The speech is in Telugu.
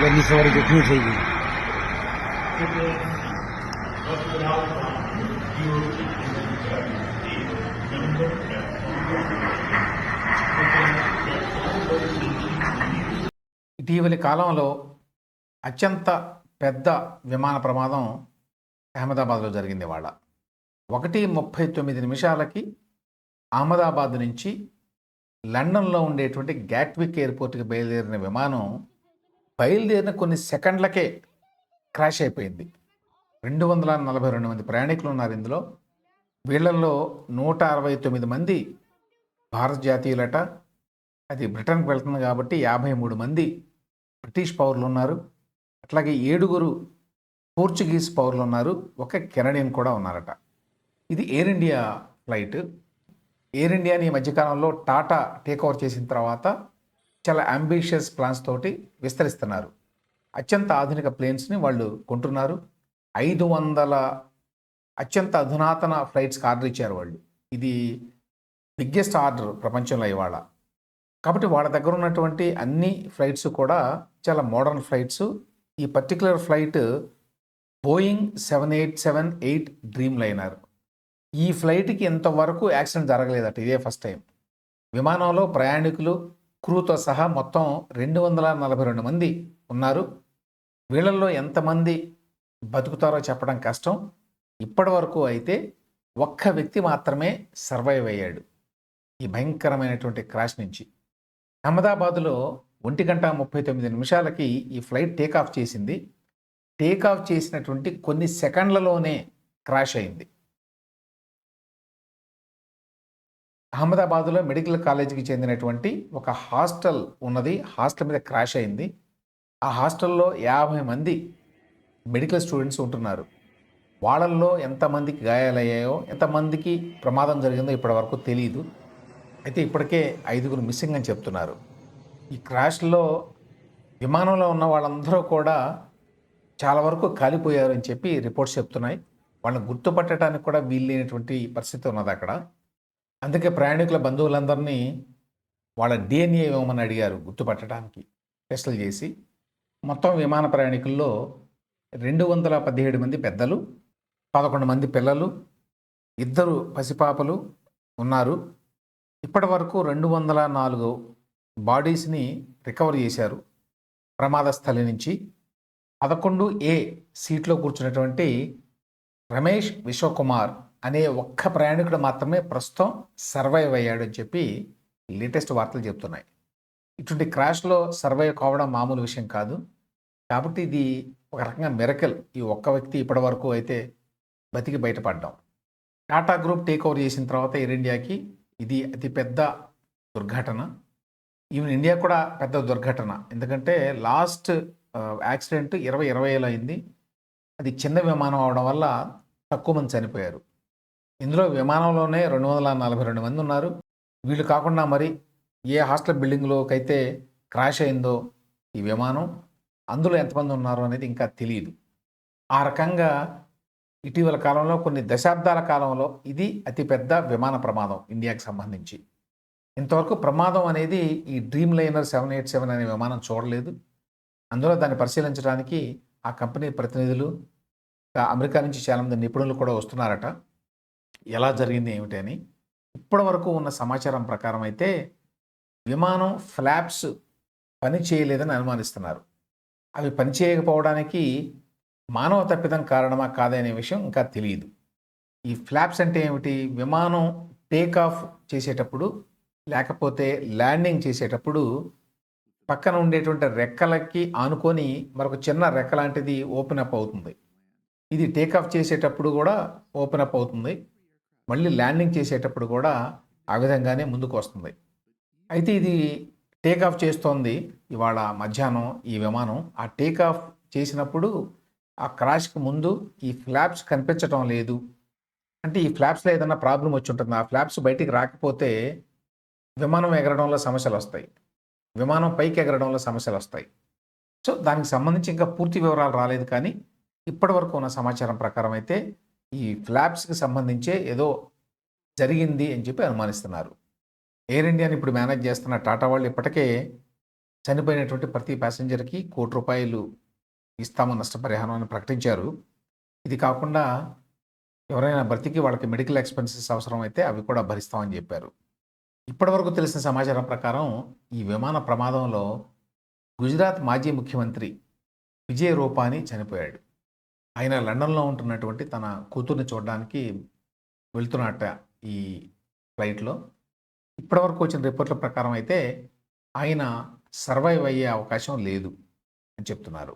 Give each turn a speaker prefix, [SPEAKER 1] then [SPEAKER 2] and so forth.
[SPEAKER 1] વહેલી સવારે જખમી થઈ ગઈ
[SPEAKER 2] ఇటీవలి కాలంలో అత్యంత పెద్ద విమాన ప్రమాదం అహ్మదాబాద్లో జరిగింది వాళ్ళ ఒకటి ముప్పై తొమ్మిది నిమిషాలకి అహ్మదాబాద్ నుంచి లండన్లో ఉండేటువంటి గ్యాట్విక్ ఎయిర్పోర్ట్కి బయలుదేరిన విమానం బయలుదేరిన కొన్ని సెకండ్లకే క్రాష్ అయిపోయింది. రెండు వందల నలభై రెండు మంది ప్రయాణికులు ఉన్నారు ఇందులో. వీళ్ళల్లో నూట అరవై తొమ్మిది మంది భారత జాతీయులట. అది బ్రిటన్కి వెళ్తుంది కాబట్టి యాభై మూడు మంది బ్రిటిష్ పౌరులు ఉన్నారు. అట్లాగే ఏడుగురు పోర్చుగీస్ పౌరులు ఉన్నారు. ఒక కెనడియన్ కూడా ఉన్నారట. ఇది ఎయిర్ ఇండియా ఫ్లైట్. ఎయిర్ ఇండియాని ఈ మధ్యకాలంలో టాటా టేక్ ఓవర్ చేసిన తర్వాత చాలా అంబిషియస్ ప్లాన్స్ తోటి విస్తరిస్తున్నారు. అత్యంత ఆధునిక ప్లేన్స్ని వాళ్ళు కొంటున్నారు. ఐదు వందల అత్యంత అధునాతన ఫ్లైట్స్కి ఆర్డర్ ఇచ్చారు వాళ్ళు. ఇది బిగ్గెస్ట్ ఆర్డర్ ప్రపంచంలో ఇవాళ. కాబట్టి వాళ్ళ దగ్గర ఉన్నటువంటి అన్ని ఫ్లైట్స్ కూడా చాలా మోడర్న్ ఫ్లైట్స్ ఈ particular flight Boeing seven eight seven eight Dreamliner ఈ ఫ్లైట్కి ఇంతవరకు యాక్సిడెంట్ జరగలేదట ఇదే ఫస్ట్ టైం విమానంలో ప్రయాణికులు క్రూతో సహా మొత్తం రెండు వందల నలభై రెండు మంది ఉన్నారు. వీళ్ళల్లో ఎంతమంది బతుకుతారో చెప్పడం కష్టం. ఇప్పటి వరకు అయితే ఒక్క వ్యక్తి మాత్రమే సర్వైవ్ అయ్యాడు ఈ భయంకరమైనటువంటి క్రాష్ నుంచి. అహ్మదాబాద్లో ఒంటి గంట ముప్పై తొమ్మిది నిమిషాలకి ఈ ఫ్లైట్ టేక్ ఆఫ్ చేసింది. టేక్ ఆఫ్ చేసినటువంటి కొన్ని సెకండ్లలోనే క్రాష్ అయింది. అహ్మదాబాద్లో మెడికల్ కాలేజీకి చెందినటువంటి ఒక హాస్టల్ ఉన్నది. హాస్టల్ మీద క్రాష్ అయింది. ఆ హాస్టల్లో యాభై మంది మెడికల్ స్టూడెంట్స్ ఉంటున్నారు. వాళ్ళల్లో ఎంతమందికి గాయాలయ్యాయో ఎంతమందికి ప్రమాదం జరిగిందో ఇప్పటి వరకు తెలియదు అయితే ఇప్పటికే ఐదుగురు మిస్సింగ్ అని చెప్తున్నారు. ఈ క్రాష్లో విమానంలో ఉన్న వాళ్ళందరూ కూడా చాలా వరకు కాలిపోయారు అని చెప్పి రిపోర్ట్స్ చెప్తున్నాయి. వాళ్ళని గుర్తుపట్టడానికి కూడా వీల్లేనటువంటి పరిస్థితి ఉన్నది అక్కడ అందుకే ప్రయాణికుల బంధువులందరినీ వాళ్ళ డిఎన్ఏ ఇవ్వమని అడిగారు గుర్తుపట్టడానికి టెస్టులు చేసి మొత్తం విమాన ప్రయాణికుల్లో రెండు వందల పదిహేడు మంది పెద్దలు పదకొండు మంది పిల్లలు ఇద్దరు పసిపాపలు ఉన్నారు. ఇప్పటి వరకు రెండు వందల నాలుగు బాడీస్ని రికవర్ చేశారు ప్రమాద స్థలి నుంచి. పదకొండు ఏ సీట్లో కూర్చున్నటువంటి రమేష్ విశ్వకుమార్ అనే ఒక్క ప్రయాణికుడు మాత్రమే ప్రస్తుతం సర్వైవ్ అయ్యాడు అని చెప్పి లేటెస్ట్ వార్తలు చెప్తున్నాయి. ఇటువంటి క్రాష్లో సర్వైవ్ కావడం మామూలు విషయం కాదు. కాబట్టి ఇది ఒక రకంగా మెరకల్ ఈ ఒక్క వ్యక్తి ఇప్పటి వరకు అయితే బతికి బయటపడ్డాం. టాటా గ్రూప్ టేక్ ఓవర్ చేసిన తర్వాత ఎయిర్ ఇండియాకి ఇది అతి పెద్ద దుర్ఘటన. ఈవెన్ ఇండియా కూడా పెద్ద దుర్ఘటన. ఎందుకంటే లాస్ట్ యాక్సిడెంట్ ఇరవై ఇరవైలో అయింది అది చిన్న విమానం అవడం వల్ల తక్కువ మంది చనిపోయారు. ఇందులో విమానంలోనే రెండు వందల నలభై రెండు మంది ఉన్నారు. వీళ్ళు కాకుండా మరి ఏ హాస్టల్ బిల్డింగ్లోకైతే క్రాష్ అయిందో ఈ విమానం అందులో ఎంతమంది ఉన్నారో అనేది ఇంకా తెలియదు ఆ రకంగా ఇటీవల కాలంలో కొన్ని దశాబ్దాల కాలంలో ఇది అతిపెద్ద విమాన ప్రమాదం ఇండియాకి సంబంధించి. ఇంతవరకు ప్రమాదం అనేది ఈ dream liner seven eight seven అనే విమానం చూడలేదు. అందులో దాన్ని పరిశీలించడానికి ఆ కంపెనీ ప్రతినిధులు అమెరికా నుంచి చాలామంది నిపుణులు కూడా వస్తున్నారట. ఎలా జరిగింది ఏమిటి అని ఇప్పటి వరకు ఉన్న సమాచారం ప్రకారం అయితే విమానం ఫ్లాప్స్ పని చేయలేదని అనుమానిస్తున్నారు. అవి పని చేయకపోవడానికి మానవ తప్పిదం కారణమా కాదనే విషయం ఇంకా తెలియదు. ఈ ఫ్లాప్స్ అంటే ఏమిటి? విమానం టేక్ ఆఫ్ చేసేటప్పుడు లేకపోతే ల్యాండింగ్ చేసేటప్పుడు పక్కన ఉండేటువంటి రెక్కలకి ఆనుకొని మరొక చిన్న రెక్క లాంటిది ఓపెన్ అప్ అవుతుంది. ఇది టేక్ ఆఫ్ చేసేటప్పుడు కూడా ఓపెన్ అప్ అవుతుంది. మళ్ళీ ల్యాండింగ్ చేసేటప్పుడు కూడా ఆ విధంగానే ముందుకు వస్తుంది. అయితే ఇది టేక్ ఆఫ్ చేస్తోంది ఇవాళ మధ్యాహ్నం ఈ విమానం. ఆ టేక్ ఆఫ్ చేసినప్పుడు ఆ క్రాష్కి ముందు ఈ ఫ్లాప్స్ కనిపించడం లేదు. అంటే ఈ ఫ్లాప్స్లో ఏదైనా ప్రాబ్లం వచ్చి ఉంటుంది. ఆ ఫ్లాప్స్ బయటికి రాకపోతే విమానం ఎగరడంలో సమస్యలు వస్తాయి. విమానం పైకి ఎగరడంలో సమస్యలు వస్తాయి. సో దానికి సంబంధించి ఇంకా పూర్తి వివరాలు రాలేదు కానీ ఇప్పటి వరకు ఉన్న సమాచారం ప్రకారం అయితే ఈ ఫ్లాప్స్కి సంబంధించే ఏదో జరిగింది అని చెప్పి అనుమానిస్తున్నారు. ఎయిర్ ఇండియాని ఇప్పుడు మేనేజ్ చేస్తున్న టాటా వాళ్ళు ఇప్పటికే చనిపోయినటువంటి ప్రతి ప్యాసింజర్కి కోటి రూపాయలు ఇస్తాము నష్టపరిహారం అని ప్రకటించారు. ఇది కాకుండా ఎవరైనా బ్రతికి వాళ్ళకి మెడికల్ ఎక్స్పెన్సెస్ అవసరం అయితే అవి కూడా భరిస్తామని చెప్పారు. ఇప్పటివరకు తెలిసిన సమాచారం ప్రకారం ఈ విమాన ప్రమాదంలో గుజరాత్ మాజీ ముఖ్యమంత్రి విజయ్ రూపాని చనిపోయాడు. ఆయన లండన్లో ఉంటున్నటువంటి తన కూతుర్ని చూడడానికి వెళ్తున్నట్ట ఈ ఫ్లైట్లో. ఇప్పటివరకు వచ్చిన రిపోర్ట్ల ప్రకారం అయితే ఆయన సర్వైవ్ అయ్యే అవకాశం లేదు అని చెప్తున్నారు.